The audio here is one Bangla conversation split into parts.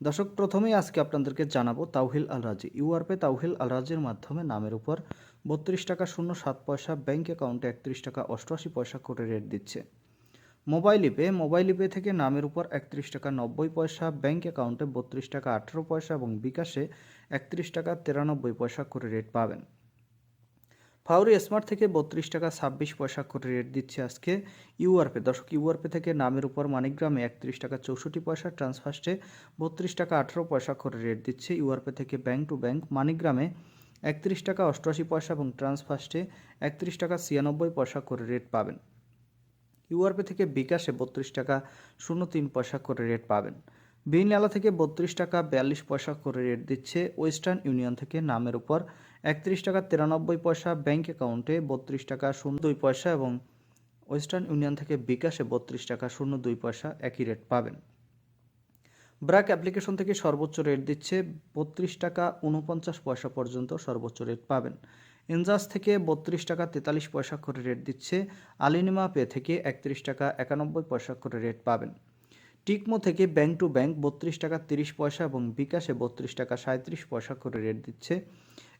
দর্শক, প্রথমেই আজকে আপনাদেরকে জানাব তাওহিল আল রাজি ইউআরপে তাওহিল আল রাজির মাধ্যমে নামের উপর বত্রিশ টাকা শূন্য সাত পয়সা ব্যাঙ্ক অ্যাকাউন্টে একত্রিশ টাকা অষ্টআশি পয়সা করে রেট দিচ্ছে। মোবাইল ইপে মোবাইল ইপে থেকে নামের উপর একত্রিশ টাকা নব্বই পয়সা ব্যাঙ্ক অ্যাকাউন্টে বত্রিশ টাকা আঠেরো পয়সা এবং বিকাশে একত্রিশ টাকা তিরানব্বই পয়সা করে রেট পাবেন। ফাউরি স্মার্ট থেকে বত্রিশ টাকা ছাব্বিশ পয়সা করে রেট দিচ্ছে আজকে ইউআরপে দর্শক ইউআরপে থেকে নামের উপর মানিকগ্রামে একত্রিশ টাকা চৌষট্টি পয়সা ট্রান্সফার্স্টে বত্রিশ টাকা আঠেরো পয়সা করে রেট দিচ্ছে ইউআরপে থেকে ব্যাংক টু ব্যাংক মানিকগ্রামে একত্রিশ টাকা অষ্টআশি পয়সা এবং ট্রান্সফার্স্টে একত্রিশ টাকা ছিয়ানব্বই পয়সা করে রেট পাবেন। ইউআরপে থেকে বিকাশে বত্রিশ টাকা শূন্য তিন পয়সা করে রেট পাবেন। বিনয়ালা থেকে বত্রিশ টাকা বিয়াল্লিশ পয়সা করে রেট দিচ্ছে ওয়েস্টার্ন ইউনিয়ন থেকে নামের উপর। একত্রিশ টাকা তিরানব্বই পয়সা ব্যাংক অ্যাকাউন্টে বত্রিশ টাকা শূন্য দুই পয়সা এবং ওয়েস্টার্ন ইউনিয়ন থেকে বিকাশে বত্রিশ টাকা শূন্য দুই পয়সা একই রেট পাবেন। ব্র্যাক অ্যাপ্লিকেশন থেকে সর্বোচ্চ রেট দিচ্ছে বত্রিশ টাকা উনপঞ্চাশ পয়সা পর্যন্ত সর্বোচ্চ রেট পাবেন। ইনজাস থেকে বত্রিশ টাকা তেতাল্লিশ পয়সা করে রেট দিচ্ছে আলিনিমা পে থেকে একত্রিশ টাকা একানব্বই পয়সা করে রেট পাবেন। টিকমো থেকে ব্যাংক টু ব্যাংক বত্রিশ টাকা তিরিশ পয়সা এবং বিকাশে বত্রিশ টাকা সাঁত্রিশ পয়সা করে রেট দিচ্ছে।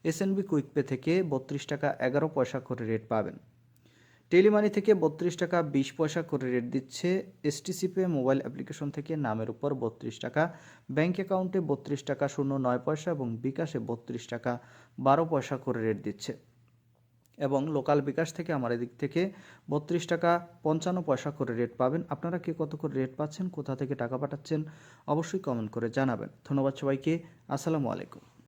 এসএনবি কুইক পে থেকে বত্রিশ টাকা এগারো পয়সা করে রেট পাবেন। টেলিমানি থেকে বত্রিশ টাকা বিশ পয়সা করে রেট দিচ্ছে। এসটিসি পে মোবাইল অ্যাপ্লিকেশন থেকে নামের উপর বত্রিশ টাকা, ব্যাংক অ্যাকাউন্টে বত্রিশ টাকা শূন্য নয় পয়সা এবং বিকাশে বত্রিশ টাকা বারো পয়সা করে রেট দিচ্ছে। এবং লোকাল বিকাশ থেকে আমার এদিক থেকে বত্রিশ টাকা পঞ্চান্ন পয়সা করে রেট পাবেন। আপনারা কে কত করে রেট পাচ্ছেন, কোথা থেকে টাকা পাঠাচ্ছেন, অবশ্যই কমেন্ট করে জানাবেন। ধন্যবাদ সবাইকে, আসসালামু আলাইকুম।